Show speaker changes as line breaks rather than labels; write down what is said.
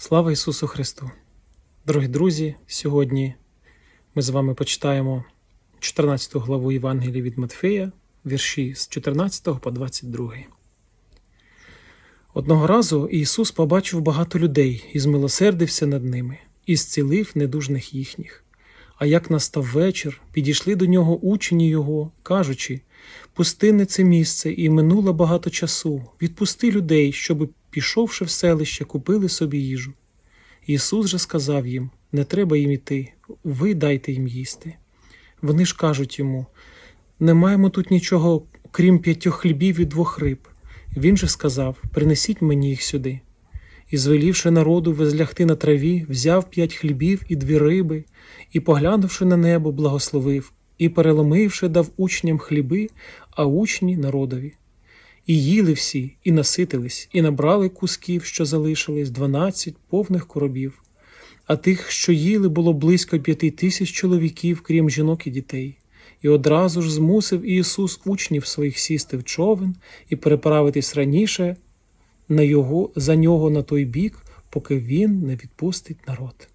Слава Ісусу Христу! Дорогі друзі, сьогодні ми з вами почитаємо 14 главу Євангелія від Матфея, вірші з 14 по 22. Одного разу Ісус побачив багато людей і змилосердився над ними, і зцілив недужних їхніх. А як настав вечір, підійшли до нього учні його, кажучи: Пустинне це місце, і минуло багато часу. Відпусти людей, щоби, пішовши в селище, купили собі їжу. Ісус же сказав їм: Не треба їм іти, ви дайте їм їсти. Вони ж кажуть йому: Не маємо тут нічого, крім п'ятьох хлібів і двох риб. Він же сказав: Принесіть мені їх сюди. І, звелівши народу возлягти на траві, взяв п'ять хлібів і дві риби, і, поглянувши на небо, благословив, і, переломивши, дав учням хліби, а учні народові. І їли всі, і наситились, і набрали кусків, що залишились, дванадцять повних коробів. А тих, що їли, було близько п'яти тисяч чоловіків, крім жінок і дітей. І одразу ж змусив Ісус учнів своїх сісти в човен і переправитись раніше на його, за нього на той бік, поки він не відпустить народ.